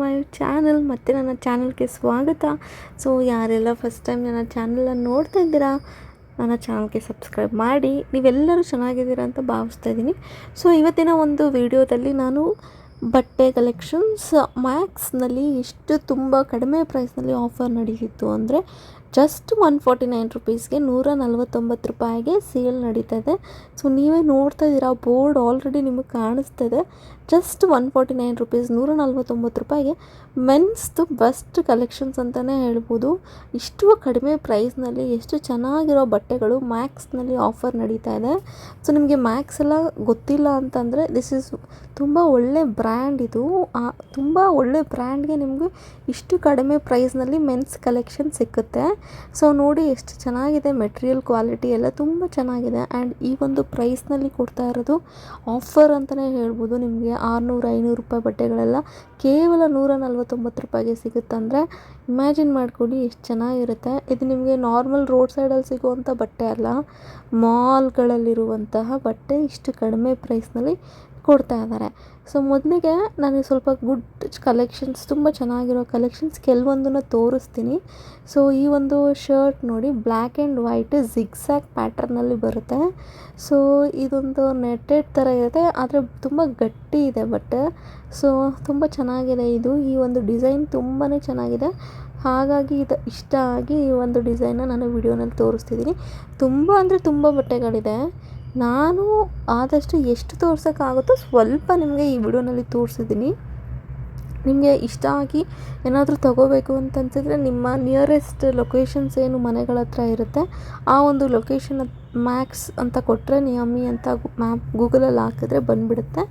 My channel ಮತ್ತು ನನ್ನ ಚಾನಲ್ಗೆ ಸ್ವಾಗತ. ಸೊ ಯಾರೆಲ್ಲ ಫಸ್ಟ್ ಟೈಮ್ ನನ್ನ ಚಾನಲನ್ನು ನೋಡ್ತಾ ಇದ್ದೀರಾ, ನನ್ನ ಚಾನಲ್ಗೆ ಸಬ್ಸ್ಕ್ರೈಬ್ ಮಾಡಿ. ನೀವೆಲ್ಲರೂ ಚೆನ್ನಾಗಿದ್ದೀರಾ ಅಂತ ಭಾವಿಸ್ತಾ ಇದ್ದೀನಿ. ಸೊ ಇವತ್ತಿನ ಒಂದು ವಿಡಿಯೋದಲ್ಲಿ ನಾನು ಬಟ್ಟೆ ಕಲೆಕ್ಷನ್ಸ್ ಮ್ಯಾಕ್ಸ್ನಲ್ಲಿ ಎಷ್ಟು ತುಂಬ ಕಡಿಮೆ ಪ್ರೈಸ್ನಲ್ಲಿ ಆಫರ್ ನಡೀತಿತ್ತು ಅಂದರೆ ಜಸ್ಟ್ ಒನ್ ಫಾರ್ಟಿ ನೈನ್ ರುಪೀಸ್ಗೆ ನೂರ ನಲ್ವತ್ತೊಂಬತ್ತು ರೂಪಾಯಿಗೆ ಸೇಲ್ ನಡೀತಾ ಇದೆ ಸೊ ನೀವೇ ನೋಡ್ತಾ ಇದ್ದೀರಾ ಬೋರ್ಡ್ ಆಲ್ರೆಡಿ ನಿಮಗೆ ಕಾಣಿಸ್ತಾ ಇದೆ just one forty nine rupees ನೂರ ನಲ್ವತ್ತೊಂಬತ್ತು ರೂಪಾಯಿಗೆ ಮೆನ್ಸ್ದು ಬೆಸ್ಟ್ ಕಲೆಕ್ಷನ್ಸ್ ಅಂತಲೇ ಹೇಳ್ಬೋದು. ಇಷ್ಟು ಕಡಿಮೆ ಪ್ರೈಸ್ನಲ್ಲಿ ಎಷ್ಟು ಚೆನ್ನಾಗಿರೋ ಬಟ್ಟೆಗಳು ಮ್ಯಾಕ್ಸ್ನಲ್ಲಿ ಆಫರ್ ನಡೀತಾ ಇದೆ. ಸೊ ನಿಮಗೆ ಮ್ಯಾಕ್ಸ್ ಎಲ್ಲ ಗೊತ್ತಿಲ್ಲ ಅಂತಂದರೆ ದಿಸ್ ಇಸ್ ತುಂಬ ಒಳ್ಳೆ ಬ್ರ್ಯಾಂಡ್ ಇದು. ತುಂಬ ಒಳ್ಳೆ ಬ್ರ್ಯಾಂಡ್ಗೆ ನಿಮಗೆ ಇಷ್ಟು ಕಡಿಮೆ ಪ್ರೈಸ್ನಲ್ಲಿ ಮೆನ್ಸ್ ಕಲೆಕ್ಷನ್ ಸಿಕ್ಕುತ್ತೆ. ಸೊ ನೋಡಿ ಎಷ್ಟು ಚೆನ್ನಾಗಿದೆ ಮೆಟೀರಿಯಲ್ ಕ್ವಾಲಿಟಿ ಎಲ್ಲ ತುಂಬ ಚೆನ್ನಾಗಿದೆ. ಆ್ಯಂಡ್ ಈ ಒಂದು ಪ್ರೈಸ್ನಲ್ಲಿ ಕೊಡ್ತಾ ಇರೋದು ಆಫರ್ ಅಂತಲೇ ಹೇಳ್ಬೋದು ನಿಮಗೆ. ಆರುನೂರು, ಐನೂರು ರೂಪಾಯಿ ಬಟ್ಟೆಗಳೆಲ್ಲ ಕೇವಲ ನೂರ ನಲ್ವತ್ತೊಂಬತ್ತು ರೂಪಾಯಿಗೆ ಸಿಗುತ್ತಂದರೆ ಇಮ್ಯಾಜಿನ್ ಮಾಡ್ಕೊಳ್ಳಿ ಎಷ್ಟು ಚೆನ್ನಾಗಿರುತ್ತೆ. ಇದು ನಿಮಗೆ ನಾರ್ಮಲ್ ರೋಡ್ ಸೈಡಲ್ಲಿ ಸಿಗುವಂಥ ಬಟ್ಟೆ ಅಲ್ಲ ಮಾಲ್ಗಳಲ್ಲಿರುವಂತಹ ಬಟ್ಟೆ ಇಷ್ಟು ಕಡಿಮೆ ಪ್ರೈಸ್ನಲ್ಲಿ ಕೊಡ್ತಾ ಇದ್ದಾರೆ. ಸೊ ಮೊದಲಿಗೆ ನನಗೆ ಸ್ವಲ್ಪ ಗುಡ್ ಕಲೆಕ್ಷನ್ಸ್ ತುಂಬ ಚೆನ್ನಾಗಿರೋ ಕಲೆಕ್ಷನ್ಸ್ ಕೆಲವೊಂದನ್ನು ತೋರಿಸ್ತೀನಿ. ಸೊ ಈ ಒಂದು ಶರ್ಟ್ ನೋಡಿ ಬ್ಲ್ಯಾಕ್ ಆ್ಯಂಡ್ ವೈಟ್ ಜಿಗ್ಸಾಕ್ ಪ್ಯಾಟ್ರನಲ್ಲಿ ಬರುತ್ತೆ. ಸೊ ಇದೊಂದು ನೆಟ್ಟೆಡ್ ಥರ ಇರುತ್ತೆ ಆದರೆ ತುಂಬ ಗಟ್ಟಿ ಇದೆ ಬಟ್ ಸೊ ತುಂಬ ಚೆನ್ನಾಗಿದೆ ಇದು. ಈ ಒಂದು ಡಿಸೈನ್ ತುಂಬಾ ಚೆನ್ನಾಗಿದೆ. ಹಾಗಾಗಿ ಇದು ಇಷ್ಟ ಆಗಿ ಈ ಒಂದು ಡಿಸೈನ್ನ ನಾನು ವಿಡಿಯೋನಲ್ಲಿ ತೋರಿಸ್ತಿದ್ದೀನಿ. ತುಂಬ ಅಂದರೆ ತುಂಬ ಬಟ್ಟೆಗಳಿದೆ. ನಾನು ಆದಷ್ಟು ಎಷ್ಟು ತೋರ್ಸೋಕ್ಕಾಗುತ್ತೋ ಸ್ವಲ್ಪ ನಿಮಗೆ ಈ ವಿಡಿಯೋನಲ್ಲಿ ತೋರಿಸಿದ್ದೀನಿ. ನಿಮಗೆ ಇಷ್ಟ ಆಗಿ ಏನಾದರೂ ತಗೋಬೇಕು ಅಂತ ನಿಮ್ಮ ನಿಯರೆಸ್ಟ್ ಲೊಕೇಶನ್ಸ್ ಏನು ಮನೆಗಳ ಹತ್ರ ಇರುತ್ತೆ, ಆ ಒಂದು ಲೊಕೇಶನ್ ಮ್ಯಾಕ್ಸ್ ಅಂತ ಕೊಟ್ಟರೆ ನಿಯಮಿ ಅಂತ ಮ್ಯಾಪ್ ಗೂಗಲಲ್ಲಿ ಹಾಕಿದ್ರೆ ಬಂದುಬಿಡುತ್ತೆ.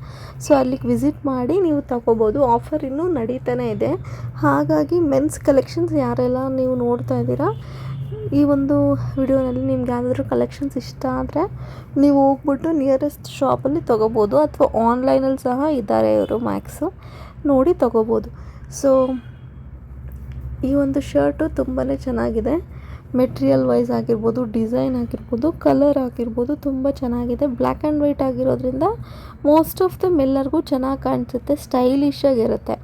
ಸೊ ಅಲ್ಲಿಗೆ ವಿಸಿಟ್ ಮಾಡಿ ನೀವು ತಗೋಬೋದು. ಆಫರ್ ಇನ್ನೂ ನಡೀತಾನೆ ಇದೆ. ಹಾಗಾಗಿ ಮೆನ್ಸ್ ಕಲೆಕ್ಷನ್ಸ್ ಯಾರೆಲ್ಲ ನೀವು ನೋಡ್ತಾ ಇದ್ದೀರಾ ಈ ಒಂದು ವಿಡಿಯೋನಲ್ಲಿ ನಿಮ್ಗೆ ಯಾವುದಾದ್ರೂ ಕಲೆಕ್ಷನ್ಸ್ ಇಷ್ಟ ಆದರೆ ನೀವು ಹೋಗ್ಬಿಟ್ಟು ನಿಯರೆಸ್ಟ್ ಶಾಪಲ್ಲಿ ತೊಗೋಬೋದು ಅಥವಾ ಆನ್ಲೈನಲ್ಲಿ ಸಹ ಇದ್ದಾರೆ ಇವರು ಮ್ಯಾಕ್ಸು ನೋಡಿ ತೊಗೋಬೋದು. ಸೊ ಈ ಒಂದು ಶರ್ಟು ತುಂಬಾ ಚೆನ್ನಾಗಿದೆ. ಮೆಟೀರಿಯಲ್ ವೈಸ್ ಆಗಿರ್ಬೋದು ಡಿಸೈನ್ ಆಗಿರ್ಬೋದು ಕಲರ್ ಆಗಿರ್ಬೋದು ತುಂಬ ಚೆನ್ನಾಗಿದೆ. ಬ್ಲ್ಯಾಕ್ ಆ್ಯಂಡ್ ವೈಟ್ ಆಗಿರೋದ್ರಿಂದ ಮೋಸ್ಟ್ ಆಫ್ ದಮ್ ಮೆಲ್ಲರ್ಗೂ ಚೆನ್ನಾಗಿ ಕಾಣಿಸುತ್ತೆ ಸ್ಟೈಲಿಶ್ ಆಗಿರುತ್ತೆ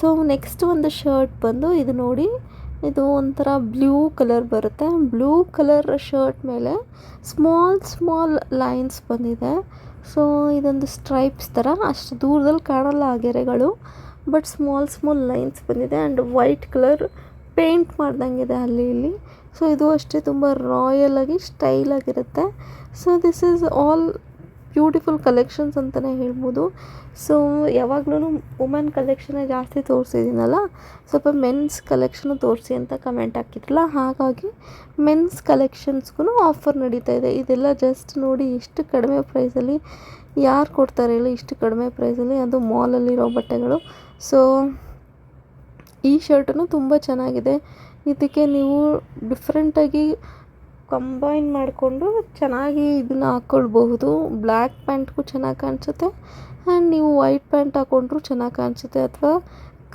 ಸೊ ನೆಕ್ಸ್ಟ್ ಒಂದು ಶರ್ಟ್ ಬಂದು ಇದು ನೋಡಿ ಇದು ಒಂಥರ ಬ್ಲೂ ಕಲರ್ ಬರುತ್ತೆ. ಬ್ಲೂ ಕಲರ್ ಶರ್ಟ್ ಮೇಲೆ ಸ್ಮಾಲ್ ಸ್ಮಾಲ್ ಲೈನ್ಸ್ ಬಂದಿದೆ. ಸೊ, ಇದೊಂದು ಸ್ಟ್ರೈಪ್ಸ್ ಥರ. ಅಷ್ಟು ದೂರದಲ್ಲಿ ಕಾಣಲ್ಲ ಆ ಗೆರೆಗಳು ಬಟ್ ಸ್ಮಾಲ್ ಸ್ಮಾಲ್ ಲೈನ್ಸ್ ಬಂದಿದೆ ಆ್ಯಂಡ್ ವೈಟ್ ಕಲರ್ ಪೇಂಟ್ ಮಾಡ್ದಂಗಿದೆ ಅಲ್ಲಿ, ಇಲ್ಲಿ. ಸೊ, ಇದು ಅಷ್ಟೇ ತುಂಬ ರಾಯಲ್ ಆಗಿ ಸ್ಟೈಲ್ ಆಗಿರುತ್ತೆ. So this is all beautiful collections ಅಂತಲೇ ಹೇಳ್ಬೋದು. ಸೊ ಯಾವಾಗ್ಲೂ ವುಮೆನ್ ಕಲೆಕ್ಷನೇ ಜಾಸ್ತಿ ತೋರಿಸಿದ್ದೀನಲ್ಲ, ಸ್ವಲ್ಪ ಮೆನ್ಸ್ ಕಲೆಕ್ಷನ್ ತೋರಿಸಿ ಅಂತ ಕಮೆಂಟ್ ಹಾಕಿದ್ರಲ್ಲ, ಹಾಗಾಗಿ ಮೆನ್ಸ್ ಕಲೆಕ್ಷನ್ಸ್ಗೂ ಆಫರ್ ನಡೀತಾ ಇದೆ. ಇದೆಲ್ಲ ಜಸ್ಟ್ ನೋಡಿ ಇಷ್ಟು ಕಡಿಮೆ ಪ್ರೈಸಲ್ಲಿ ಯಾರು ಕೊಡ್ತಾರೆ ಹೇಳಿ, ಇಷ್ಟು ಕಡಿಮೆ ಪ್ರೈಸಲ್ಲಿ ಅದು ಮಾಲಲ್ಲಿರೋ ಬಟ್ಟೆಗಳು. ಸೊ ಈ ಶರ್ಟನ್ನು ತುಂಬ ಚೆನ್ನಾಗಿದೆ. ಇದಕ್ಕೆ ನೀವು ಡಿಫ್ರೆಂಟಾಗಿ ಕಂಬೈನ್ ಮಾಡಿಕೊಂಡು ಚೆನ್ನಾಗಿ ಇದನ್ನು ಹಾಕ್ಕೊಳ್ಬಹುದು ಬ್ಲ್ಯಾಕ್ ಪ್ಯಾಂಟ್ಗೂ ಚೆನ್ನಾಗಿ ಕಾಣಿಸುತ್ತೆ. ಆ್ಯಂಡ್ ನೀವು ವೈಟ್ ಪ್ಯಾಂಟ್ ಹಾಕ್ಕೊಂಡ್ರೂ ಚೆನ್ನಾಗಿ ಕಾಣಿಸುತ್ತೆ. ಅಥವಾ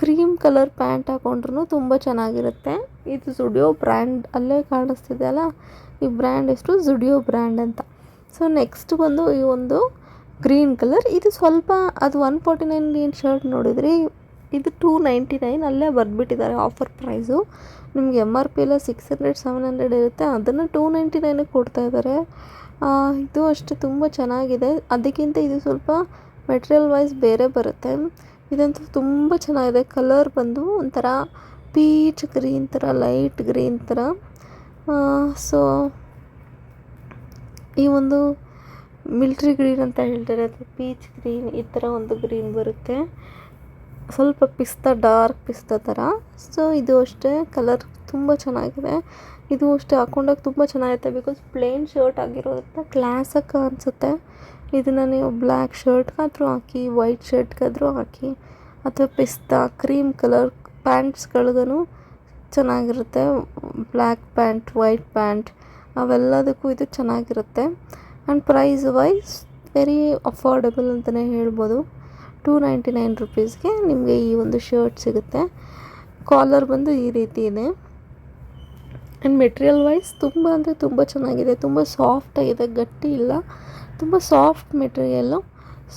ಕ್ರೀಮ್ ಕಲರ್ ಪ್ಯಾಂಟ್ ಹಾಕ್ಕೊಂಡ್ರೂ ತುಂಬ ಚೆನ್ನಾಗಿರುತ್ತೆ. ಇದು ಜುಡಿಯೋ ಬ್ರ್ಯಾಂಡ್ ಅಲ್ಲೇ ಕಾಣಿಸ್ತಿದೆ ಅಲ್ಲ? ಈ ಬ್ರ್ಯಾಂಡ್ ಎಷ್ಟು? ಜುಡಿಯೋ ಬ್ರ್ಯಾಂಡ್ ಅಂತ. ಸೊ ನೆಕ್ಸ್ಟ್ ಬಂದು ಈ ಒಂದು ಗ್ರೀನ್ ಕಲರ್ ಇದು ಸ್ವಲ್ಪ ಅದು ಒನ್ ಫಾರ್ಟಿ ನೈನ್ ಏನು ಶರ್ಟ್ ನೋಡಿದ್ರಿ? ಇದು ಟೂ ನೈಂಟಿ ನೈನ್ ಅಲ್ಲೇ ಬರೆದ್ಬಿಟ್ಟಿದ್ದಾರೆ ಆಫರ್ ಪ್ರೈಸು ನಿಮ್ಗೆ ಎಂ ಆರ್ ಪಿ ಎಲ್ಲ ಸಿಕ್ಸ್ ಹಂಡ್ರೆಡ್ ಸೆವೆನ್ ಹಂಡ್ರೆಡ್ ಇರುತ್ತೆ. ಅದನ್ನು ಟೂ ನೈಂಟಿ ನೈನಿಗೆ ಕೊಡ್ತಾ ಇದ್ದಾರೆ ಇದು ಅಷ್ಟೇ ತುಂಬ ಚೆನ್ನಾಗಿದೆ. ಅದಕ್ಕಿಂತ ಇದು ಸ್ವಲ್ಪ ಮೆಟೀರಿಯಲ್ ವೈಸ್ ಬೇರೆ ಬರುತ್ತೆ. ಇದಂತೂ ತುಂಬ ಚೆನ್ನಾಗಿದೆ. ಕಲರ್ ಬಂದು ಒಂಥರ ಪೀಚ್ ಗ್ರೀನ್ ಥರ ಲೈಟ್ ಗ್ರೀನ್ ಥರ. ಸೊ ಈ ಒಂದು ಮಿಲ್ಟ್ರಿ ಗ್ರೀನ್ ಅಂತ ಹೇಳ್ತಾರೆ. ಅಥವಾ ಪೀಚ್ ಗ್ರೀನ್ ಈ ಥರ ಒಂದು ಗ್ರೀನ್ ಬರುತ್ತೆ. ಸ್ವಲ್ಪ ಪಿಸ್ತಾ, ಡಾರ್ಕ್ ಪಿಸ್ತಾ ಥರ. ಸೊ ಇದು ಅಷ್ಟೇ. ಕಲರ್ ತುಂಬ ಚೆನ್ನಾಗಿದೆ. ಇದು ಅಷ್ಟೇ ಹಾಕೊಂಡಾಗ ತುಂಬ ಚೆನ್ನಾಗಿರುತ್ತೆ ಬಿಕಾಸ್ ಪ್ಲೇನ್ ಶರ್ಟ್ ಆಗಿರೋದ್ರಿಂದ ಕ್ಲಾಸಕ್ಕೆ ಅನಿಸುತ್ತೆ. ಇದನ್ನು ನೀವು ಬ್ಲ್ಯಾಕ್ ಶರ್ಟ್ಗಾದರೂ ಹಾಕಿ ವೈಟ್ ಶರ್ಟ್ಗಾದರೂ ಹಾಕಿ, ಅಥವಾ ಪಿಸ್ತಾ ಕ್ರೀಮ್ ಕಲರ್ ಪ್ಯಾಂಟ್ಸ್ಗಳಿಗೂ ಚೆನ್ನಾಗಿರುತ್ತೆ. ಬ್ಲ್ಯಾಕ್ ಪ್ಯಾಂಟ್ ವೈಟ್ ಪ್ಯಾಂಟ್ ಅವೆಲ್ಲದಕ್ಕೂ ಇದು ಚೆನ್ನಾಗಿರುತ್ತೆ. And price wise very affordable ಅಂತಲೇ ಹೇಳ್ಬೋದು. ಟೂ ನೈಂಟಿ ನೈನ್ ರುಪೀಸ್ಗೆ ನಿಮಗೆ ಈ ಒಂದು ಶರ್ಟ್ ಸಿಗುತ್ತೆ. ಕಾಲರ್ ಬಂದು ಈ ರೀತಿ ಇದೆ. ಆ್ಯಂಡ್ ಮೆಟೀರಿಯಲ್ ವೈಸ್ ತುಂಬ ಅಂದರೆ ತುಂಬ ಚೆನ್ನಾಗಿದೆ. ತುಂಬ ಸಾಫ್ಟಾಗಿದೆ ಗಟ್ಟಿ ಇಲ್ಲ. ತುಂಬ ಸಾಫ್ಟ್ ಮೆಟೀರಿಯಲ್ಲು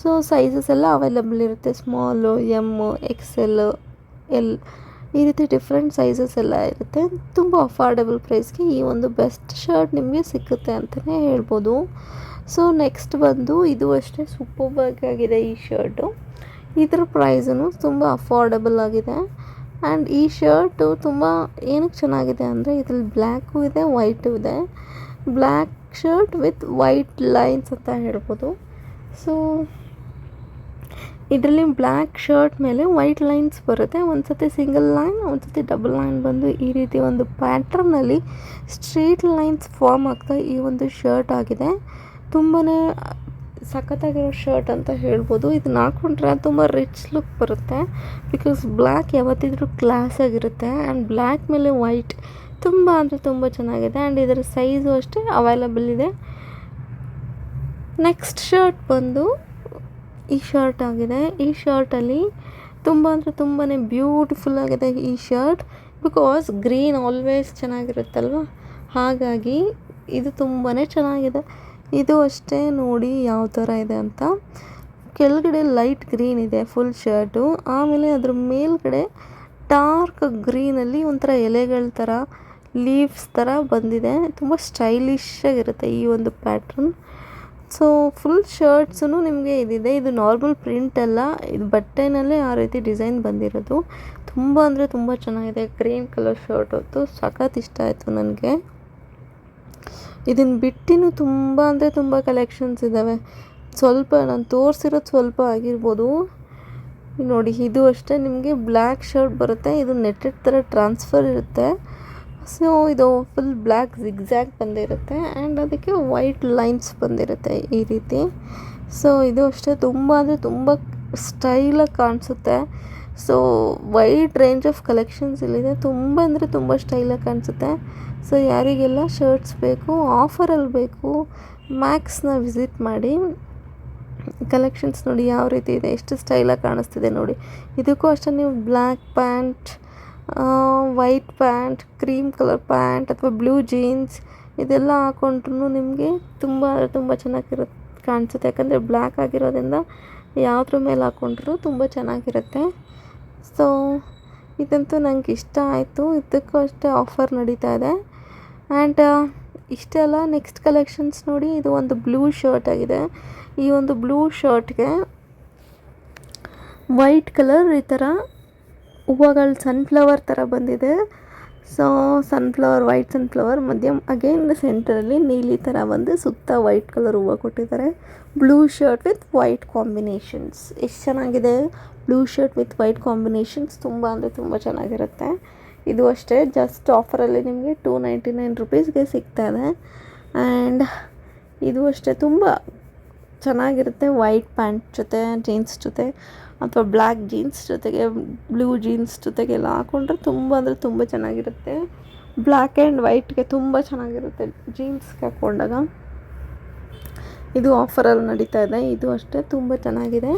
ಸೊ ಸೈಜಸ್ ಎಲ್ಲ ಅವೈಲಬಲ್ ಇರುತ್ತೆ. ಸ್ಮಾಲು ಎಮ್ಮು ಎಕ್ಸೆಲ್ ಎಲ್ ಈ ರೀತಿ ಡಿಫ್ರೆಂಟ್ ಸೈಜಸ್ ಎಲ್ಲ ಇರುತ್ತೆ. ತುಂಬ ಅಫೋರ್ಡೆಬಲ್ ಪ್ರೈಸ್ಗೆ ಈ ಒಂದು ಬೆಸ್ಟ್ ಶರ್ಟ್ ನಿಮಗೆ ಸಿಕ್ಕುತ್ತೆ ಅಂತಲೇ ಹೇಳ್ಬೋದು. ಸೊ ನೆಕ್ಸ್ಟ್ ಬಂದು ಇದು ಅಷ್ಟೇ ಸೂಪರ್ಬಾಗಿ ಆಗಿದೆ ಈ ಶರ್ಟು ಇದ್ರ ಪ್ರೈಸೂ ತುಂಬ ಅಫೋರ್ಡಬಲ್ ಆಗಿದೆ. ಆ್ಯಂಡ್ ಈ ಶರ್ಟು ತುಂಬ ಏನಕ್ಕೆ ಚೆನ್ನಾಗಿದೆ ಅಂದರೆ ಇದ್ರಲ್ಲಿ ಬ್ಲ್ಯಾಕು ಇದೆ ವೈಟು ಇದೆ. Black shirt with white lines ಅಂತ ಹೇಳ್ಬೋದು. ಸೊ ಇದರಲ್ಲಿ ಬ್ಲ್ಯಾಕ್ ಶರ್ಟ್ ಮೇಲೆ ವೈಟ್ ಲೈನ್ಸ್ ಬರುತ್ತೆ. ಒಂದು ಸತಿ ಸಿಂಗಲ್ ಲೈನ್ ಒಂದು ಸತಿ ಡಬಲ್ ಲೈನ್ ಬಂದು ಈ ರೀತಿ ಒಂದು ಪ್ಯಾಟ್ರನ್ನಲ್ಲಿ ಸ್ಟ್ರೀಟ್ ಲೈನ್ಸ್ ಫಾರ್ಮ್ ಆಗ್ತಾ ಈ ಒಂದು ಶರ್ಟ್ ಆಗಿದೆ. ತುಂಬಾ ಸಖತ್ತಾಗಿರೋ ಶರ್ಟ್ ಅಂತ ಹೇಳ್ಬೋದು. ಇದನ್ನ ಹಾಕ್ಕೊಂಡ್ರೆ ತುಂಬ ರಿಚ್ ಲುಕ್ ಬರುತ್ತೆ. ಬಿಕಾಸ್ ಬ್ಲ್ಯಾಕ್ ಯಾವತ್ತಿದ್ರೂ ಕ್ಲಾಸ್ ಆಗಿರುತ್ತೆ. ಆ್ಯಂಡ್ ಬ್ಲ್ಯಾಕ್ ಮೇಲೆ ವೈಟ್ ತುಂಬ ಅಂದರೆ ತುಂಬ ಚೆನ್ನಾಗಿದೆ. ಆ್ಯಂಡ್ ಇದರ ಸೈಜು ಅಷ್ಟೇ ಅವೈಲಬಲ್ ಇದೆ. ನೆಕ್ಸ್ಟ್ ಶರ್ಟ್ ಬಂದು ಈ ಶರ್ಟ್ ಆಗಿದೆ. ಈ ಶರ್ಟಲ್ಲಿ ತುಂಬ ಅಂದರೆ ತುಂಬಾ ಬ್ಯೂಟಿಫುಲ್ ಆಗಿದೆ ಈ ಶರ್ಟ್ ಬಿಕಾಸ್ ಗ್ರೀನ್ ಆಲ್ವೇಸ್ ಚೆನ್ನಾಗಿರುತ್ತಲ್ವ? ಹಾಗಾಗಿ ಇದು ತುಂಬಾ ಚೆನ್ನಾಗಿದೆ. ಇದು ಅಷ್ಟೇ ನೋಡಿ ಯಾವ ಥರ ಇದೆ ಅಂತ. ಕೆಳಗಡೆ ಲೈಟ್ ಗ್ರೀನ್ ಇದೆ, ಫುಲ್ ಶರ್ಟು. ಆಮೇಲೆ ಅದ್ರ ಮೇಲ್ಗಡೆ ಡಾರ್ಕ್ ಗ್ರೀನಲ್ಲಿ ಒಂಥರ ಎಲೆಗಳ ಥರ, ಲೀವ್ಸ್ ಥರ ಬಂದಿದೆ. ತುಂಬ ಸ್ಟೈಲಿಶ್ ಆಗಿರುತ್ತೆ ಈ ಒಂದು ಪ್ಯಾಟ್ರನ್. ಸೊ, ಫುಲ್ ಶರ್ಟ್ಸೂ ನಿಮಗೆ ಇದಿದೆ. ಇದು ನಾರ್ಮಲ್ ಪ್ರಿಂಟ್ ಅಲ್ಲ. ಇದು ಬಟ್ಟೆನಲ್ಲೇ ಆ ರೀತಿ ಡಿಸೈನ್ ಬಂದಿರೋದು. ತುಂಬ ಅಂದರೆ ತುಂಬ ಚೆನ್ನಾಗಿದೆ. ಗ್ರೀನ್ ಕಲರ್ ಶರ್ಟ್ ಹೊತ್ತು ಸಖತ್ ಇಷ್ಟ ಆಯಿತು ನನಗೆ. ಇದನ್ನು ಬಿಟ್ಟಿನೂ ತುಂಬ ಅಂದರೆ ತುಂಬ ಕಲೆಕ್ಷನ್ಸ್ ಇದ್ದಾವೆ ಸ್ವಲ್ಪ ನಾನು ತೋರಿಸಿರೋದು ಸ್ವಲ್ಪ ಆಗಿರ್ಬೋದು. ನೋಡಿ, ಇದು ಅಷ್ಟೇ, ನಿಮಗೆ ಬ್ಲ್ಯಾಕ್ ಶರ್ಟ್ ಬರುತ್ತೆ. ಇದು ನೆಟ್ಟೆಡ್ ಥರ ಟ್ರಾನ್ಸ್ಫರ್ ಇರುತ್ತೆ. ಸೊ ಇದು ಫುಲ್ ಬ್ಲ್ಯಾಕ್ ಜಿಗ್ಜ್ಯಾಗ್ ಬಂದಿರುತ್ತೆ. ಆ್ಯಂಡ್ ಅದಕ್ಕೆ ವೈಟ್ ಲೈನ್ಸ್ ಬಂದಿರುತ್ತೆ ಈ ರೀತಿ. ಸೊ ಇದು ಅಷ್ಟೇ, ತುಂಬ ಅಂದರೆ ತುಂಬ ಸ್ಟೈಲಾಗಿ ಕಾಣಿಸುತ್ತೆ. So wide range of collections ಇಲ್ಲಿದೆ. ತುಂಬ ಅಂದರೆ ತುಂಬ ಸ್ಟೈಲಾಗಿ ಕಾಣಿಸುತ್ತೆ. ಸೊ ಯಾರಿಗೆಲ್ಲ ಶರ್ಟ್ಸ್ ಬೇಕು ಆಫರಲ್ಲಿ ಬೇಕು ಮ್ಯಾಕ್ಸ್ನ ವಿಸಿಟ್ ಮಾಡಿ ಕಲೆಕ್ಷನ್ಸ್ ನೋಡಿ ಯಾವ ರೀತಿ ಇದೆ, ಎಷ್ಟು ಸ್ಟೈಲಾಗಿ ಕಾಣಿಸ್ತಿದೆ ನೋಡಿ. ಇದಕ್ಕೂ ಅಷ್ಟೇ ನೀವು black pant white pant cream colour pant ಅಥವಾ ಬ್ಲೂ ಜೀನ್ಸ್ ಇದೆಲ್ಲ ಹಾಕೊಂಡ್ರು ನಿಮಗೆ ತುಂಬ ತುಂಬ ಚೆನ್ನಾಗಿರುತ್ತೆ ಕಾಣಿಸುತ್ತೆ. ಯಾಕಂದರೆ ಬ್ಲ್ಯಾಕ್ ಆಗಿರೋದ್ರಿಂದ ಯಾವುದ್ರ ಮೇಲೆ ಹಾಕ್ಕೊಂಡ್ರು ತುಂಬ ಚೆನ್ನಾಗಿರುತ್ತೆ. ಸೊ ಇದಂತೂ ನನಗೆ ಇಷ್ಟ ಆಯಿತು. ಇದಕ್ಕೂ ಅಷ್ಟೇ ಆಫರ್ ನಡೀತಾ ಇದೆ. ಆ್ಯಂಡ್ ಇಷ್ಟೆಲ್ಲ ನೆಕ್ಸ್ಟ್ ಕಲೆಕ್ಷನ್ಸ್ ನೋಡಿ ಇದು ಒಂದು ಬ್ಲೂ ಶರ್ಟ್ ಆಗಿದೆ. ಈ ಒಂದು ಬ್ಲೂ ಶರ್ಟ್ಗೆ ವೈಟ್ ಕಲರ್ ಈ ಥರ ಹೂವುಗಳು ಸನ್ಫ್ಲವರ್ ಥರ ಬಂದಿದೆ. ಸೊ ಸನ್ಫ್ಲವರ್ ವೈಟ್ ಸನ್ಫ್ಲವರ್ ಮಧ್ಯಮ ಅಗೇನ್ ಸೆಂಟರಲ್ಲಿ ನೀಲಿ ಥರ ಬಂದು ಸುತ್ತ ವೈಟ್ ಕಲರ್ ಹೂವು ಕೊಟ್ಟಿದ್ದಾರೆ. Blue shirt with white combinations ಎಷ್ಟು ಚೆನ್ನಾಗಿದೆ. Blue shirt with white combinations ತುಂಬ ಅಂದರೆ ತುಂಬ ಚೆನ್ನಾಗಿರುತ್ತೆ. ಇದು ಅಷ್ಟೇ ಜಸ್ಟ್ ಆಫರಲ್ಲಿ ನಿಮಗೆ ಟೂ ನೈಂಟಿ ನೈನ್ ರುಪೀಸ್ಗೆ ಸಿಗ್ತಾ ಇದೆ. ಆ್ಯಂಡ್ ಇದು ಅಷ್ಟೇ, ತುಂಬ ಚೆನ್ನಾಗಿರುತ್ತೆ ವೈಟ್ ಪ್ಯಾಂಟ್ ಜೊತೆ ಜೀನ್ಸ್ ಜೊತೆ, ಅಥವಾ ಬ್ಲ್ಯಾಕ್ ಜೀನ್ಸ್ ಜೊತೆಗೆ ಬ್ಲೂ ಜೀನ್ಸ್ ಜೊತೆಗೆಲ್ಲ ಹಾಕ್ಕೊಂಡ್ರೆ ತುಂಬ ಅಂದರೆ ತುಂಬ ಚೆನ್ನಾಗಿರುತ್ತೆ. ಬ್ಲ್ಯಾಕ್ ಆ್ಯಂಡ್ ವೈಟ್ಗೆ ತುಂಬ ಚೆನ್ನಾಗಿರುತ್ತೆ ಜೀನ್ಸ್ಗೆ ಹಾಕ್ಕೊಂಡಾಗ ಇದು ಆಫರಲ್ಲಿ ನಡೀತಾ ಇದೆ, ಇದು ಅಷ್ಟೇ, ತುಂಬ ಚೆನ್ನಾಗಿದೆ.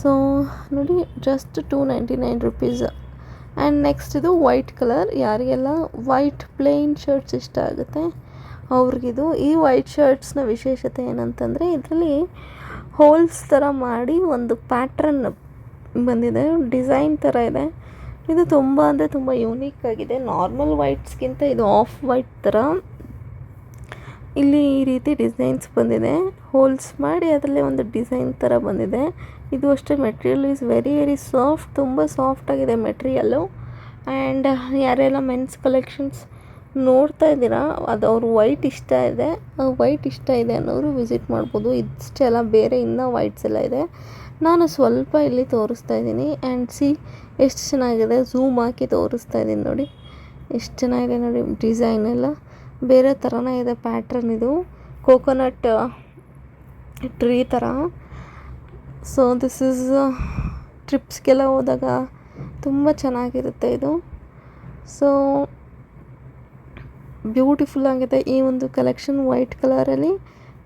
ಸೊ ನೋಡಿ just two ninety nine rupees and next ಇದು ವೈಟ್ ಕಲರ್ ಯಾರಿಗೆಲ್ಲ ವೈಟ್ ಪ್ಲೇನ್ ಶರ್ಟ್ಸ್ ಇಷ್ಟ ಆಗುತ್ತೆ, ಅವ್ರಿಗಿದು ಈ ವೈಟ್ ಶರ್ಟ್ಸ್ನ ವಿಶೇಷತೆ ಏನಂತಂದರೆ ಇದರಲ್ಲಿ ಹೋಲ್ಸ್ ಥರ ಮಾಡಿ ಒಂದು ಪ್ಯಾಟ್ರನ್ ಬಂದಿದೆ ಡಿಸೈನ್ ಥರ ಇದೆ. ಇದು ತುಂಬ ಅಂದರೆ ತುಂಬ ಯೂನೀಕ್ ಆಗಿದೆ. ನಾರ್ಮಲ್ ವೈಟ್ಸ್ಗಿಂತ ಇದು ಆಫ್ ವೈಟ್ ಥರ. ಇಲ್ಲಿ ಈ ರೀತಿ ಡಿಸೈನ್ಸ್ ಬಂದಿದೆ. ಹೋಲ್ಸ್ ಮಾಡಿ ಅದರಲ್ಲೇ ಒಂದು ಡಿಸೈನ್ ಥರ ಬಂದಿದೆ. ಇದು ಅಷ್ಟೇ material is very very soft ತುಂಬ ಸಾಫ್ಟಾಗಿದೆ ಮೆಟೀರಿಯಲ್ಲು ಆ್ಯಂಡ್ ಯಾರೆಲ್ಲ ಮೆನ್ಸ್ ಕಲೆಕ್ಷನ್ಸ್ ನೋಡ್ತಾ ಇದ್ದೀರಾ, ಅದು ಅವ್ರು ವೈಟ್ ಇಷ್ಟ ಇದೆ. ವೈಟ್ ಇಷ್ಟ ಇದೆ ಅನ್ನೋರು ವಿಸಿಟ್ ಮಾಡ್ಬೋದು. ಇಷ್ಟೆಲ್ಲ ಬೇರೆ ಇನ್ನೂ ವೈಟ್ಸ್ ಎಲ್ಲ ಇದೆ. ನಾನು ಸ್ವಲ್ಪ ಇಲ್ಲಿ ತೋರಿಸ್ತಾ ಇದ್ದೀನಿ. ಆ್ಯಂಡ್ ಸಿ ಎಷ್ಟು ಚೆನ್ನಾಗಿದೆ. ಝೂಮ್ ಹಾಕಿ ತೋರಿಸ್ತಾ ಇದ್ದೀನಿ ನೋಡಿ. ಎಷ್ಟು ಚೆನ್ನಾಗಿದೆ ನೋಡಿ ಡಿಸೈನ್ ಎಲ್ಲ. ಬೇರೆ ಥರನೇ ಇದೆ ಪ್ಯಾಟ್ರನ್ ಇದು. ಕೋಕೋನಟ್ ಟ್ರೀ ಥರ ಸೊ ದಿಸ್ ಇಸ್ ಟ್ರಿಪ್ಸ್ಗೆಲ್ಲ ಹೋದಾಗ ತುಂಬ ಚೆನ್ನಾಗಿರುತ್ತೆ ಇದು. ಸೊ ಬ್ಯೂಟಿಫುಲ್ ಆಗಿದೆ ಈ ಒಂದು ಕಲೆಕ್ಷನ್ ವೈಟ್ ಕಲರಲ್ಲಿ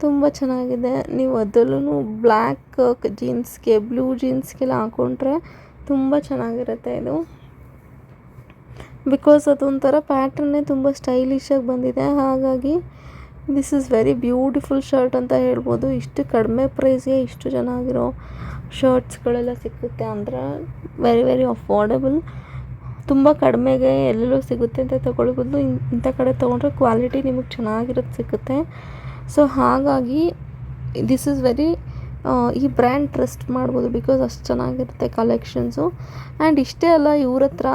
ತುಂಬ ಚೆನ್ನಾಗಿದೆ. ನೀವು ಅದರಲ್ಲೂ ಬ್ಲ್ಯಾಕ್ ಜೀನ್ಸ್ಗೆ ಬ್ಲೂ ಜೀನ್ಸ್ಗೆಲ್ಲ ಹಾಕ್ಕೊಂಡ್ರೆ ತುಂಬ ಚೆನ್ನಾಗಿರುತ್ತೆ ಇದು. ಬಿಕಾಸ್ ಅದೊಂಥರ ಪ್ಯಾಟ್ರನ್ನೇ ತುಂಬ ಸ್ಟೈಲಿಶಾಗಿ ಬಂದಿದೆ. ಹಾಗಾಗಿ this is very beautiful shirt ಅಂತ ಹೇಳ್ಬೋದು. ಇಷ್ಟು ಕಡಿಮೆ ಪ್ರೈಸ್ಗೆ ಇಷ್ಟು ಚೆನ್ನಾಗಿರೋ ಶರ್ಟ್ಸ್ಗಳೆಲ್ಲ ಸಿಕ್ಕುತ್ತೆ ಅಂದ್ರೆ ವೆರಿ ವೆರಿ ಅಫೋರ್ಡೆಬಲ್ ತುಂಬ ಕಡಿಮೆಗೆ ಎಲ್ಲೆಲ್ಲೂ ಸಿಗುತ್ತೆ ಅಂತ ತೊಗೊಳ್ಬೋದು. ಇಂಥ ಕಡೆ ತೊಗೊಂಡ್ರೆ ಕ್ವಾಲಿಟಿ ನಿಮಗೆ ಚೆನ್ನಾಗಿರೋದು ಸಿಕ್ಕುತ್ತೆ ಸೊ ಹಾಗಾಗಿ ದಿಸ್ ಇಸ್ ವೆರಿ ಈ ಬ್ರ್ಯಾಂಡ್ ಟ್ರಸ್ಟ್ ಮಾಡ್ಬೋದು ಬಿಕಾಸ್ ಅಷ್ಟು ಚೆನ್ನಾಗಿರುತ್ತೆ ಕಲೆಕ್ಷನ್ಸು ಆ್ಯಂಡ್ ಇಷ್ಟೇ ಅಲ್ಲ, ಇವ್ರ ಹತ್ರ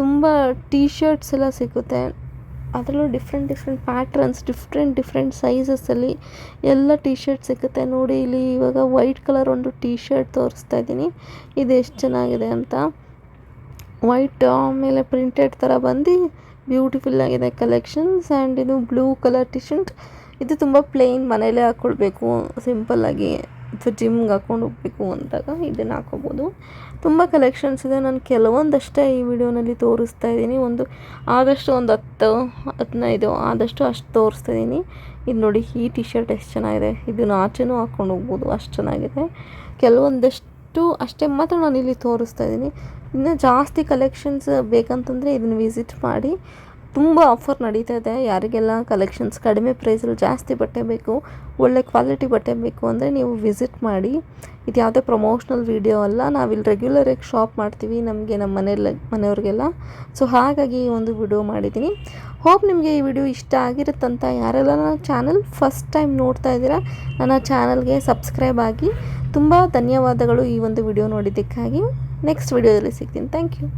ತುಂಬ ಟೀ ಶರ್ಟ್ಸ್ ಎಲ್ಲ ಸಿಗುತ್ತೆ. ಅದರಲ್ಲೂ different different patterns different different ಸೈಜಸಲ್ಲಿ ಎಲ್ಲ ಟೀ ಶರ್ಟ್ ಸಿಗುತ್ತೆ. ನೋಡಿ, ಇಲ್ಲಿ ಇವಾಗ ವೈಟ್ ಕಲರ್ ಒಂದು ಟೀ ಶರ್ಟ್ ತೋರಿಸ್ತಾ ಇದ್ದೀನಿ. ಇದು ಎಷ್ಟು ಚೆನ್ನಾಗಿದೆ ಅಂತ. ವೈಟ್ ಆಮೇಲೆ ಪ್ರಿಂಟೆಡ್ ಥರ ಬಂದು ಬ್ಯೂಟಿಫುಲ್ ಆಗಿದೆ ಕಲೆಕ್ಷನ್ಸ್ ಆ್ಯಂಡ್ ಇದು ಬ್ಲೂ ಕಲರ್ ಟಿ ಶರ್ಟ್ ಇದು ತುಂಬ ಪ್ಲೇನ್ ಮನೇಲೇ ಹಾಕ್ಕೊಳ್ಬೇಕು ಸಿಂಪಲ್ಲಾಗಿ ಅಥವಾ ಜಿಮ್ಗೆ ಹಾಕ್ಕೊಂಡು ಹೋಗ್ಬೇಕು ಅಂದಾಗ ಇದನ್ನು ಹಾಕೋಬೋದು. ತುಂಬ ಕಲೆಕ್ಷನ್ಸ್ ಇದೆ. ನಾನು ಕೆಲವೊಂದಷ್ಟೇ ಈ ವಿಡಿಯೋನಲ್ಲಿ ತೋರಿಸ್ತಾ ಇದ್ದೀನಿ. ಒಂದು ಆದಷ್ಟು ಒಂದು ಹತ್ತು, ಹದಿನೈದು ಆದಷ್ಟು ಅಷ್ಟು ತೋರಿಸ್ತಾ ಇದ್ದೀನಿ. ಇದು ನೋಡಿ, ಈ ಟಿ ಶರ್ಟ್ ಎಷ್ಟು ಚೆನ್ನಾಗಿದೆ. ಇದನ್ನು ಆಚೆನೂ ಹಾಕ್ಕೊಂಡು ಹೋಗ್ಬೋದು. ಅಷ್ಟು ಚೆನ್ನಾಗಿದೆ. ಕೆಲವೊಂದಷ್ಟು ಅಷ್ಟೇ ಮಾತ್ರ ನಾನು ಇಲ್ಲಿ ತೋರಿಸ್ತಾ ಇದ್ದೀನಿ. ಇನ್ನು ಜಾಸ್ತಿ ಕಲೆಕ್ಷನ್ಸ್ ಬೇಕಂತಂದರೆ ಇದನ್ನು ವಿಸಿಟ್ ಮಾಡಿ. ತುಂಬ ಆಫರ್ ನಡೀತಾ ಇದೆ. ಯಾರಿಗೆಲ್ಲ ಕಲೆಕ್ಷನ್ಸ್ ಕಡಿಮೆ ಪ್ರೈಸಲ್ಲಿ ಜಾಸ್ತಿ ಬಟ್ಟೆ ಬೇಕು, ಒಳ್ಳೆ ಕ್ವಾಲಿಟಿ ಬಟ್ಟೆ ಬೇಕು ಅಂದರೆ ನೀವು ವಿಸಿಟ್ ಮಾಡಿ. ಇದು ಯಾವುದೇ ಪ್ರಮೋಷ್ನಲ್ ವೀಡಿಯೋ ಅಲ್ಲ, ನಾವಿಲ್ಲಿ ರೆಗ್ಯುಲರಾಗಿ ಶಾಪ್ ಮಾಡ್ತೀವಿ ನಮಗೆ, ನಮ್ಮ ಮನೆಯಲ್ಲಿ, ಮನೆಯವ್ರಿಗೆಲ್ಲ. ಸೊ ಹಾಗಾಗಿ ಈ ಒಂದು ವಿಡಿಯೋ ಮಾಡಿದ್ದೀನಿ. ಹೋಪ್ ನಿಮಗೆ ಈ ವಿಡಿಯೋ ಇಷ್ಟ ಆಗಿರುತ್ತಂತ ಯಾರೆಲ್ಲ ನನ್ನ ಚಾನಲ್ ಫಸ್ಟ್ ಟೈಮ್ ನೋಡ್ತಾ ಇದ್ದೀರಾ, ನನ್ನ ಚಾನಲ್ಗೆ ಸಬ್ಸ್ಕ್ರೈಬ್ ಆಗಿ. ತುಂಬ ಧನ್ಯವಾದಗಳು ಈ ಒಂದು ವಿಡಿಯೋ ನೋಡಿದ್ದಕ್ಕಾಗಿ. ನೆಕ್ಸ್ಟ್ ವಿಡಿಯೋದಲ್ಲಿ ಸಿಗ್ತೀನಿ. Thank you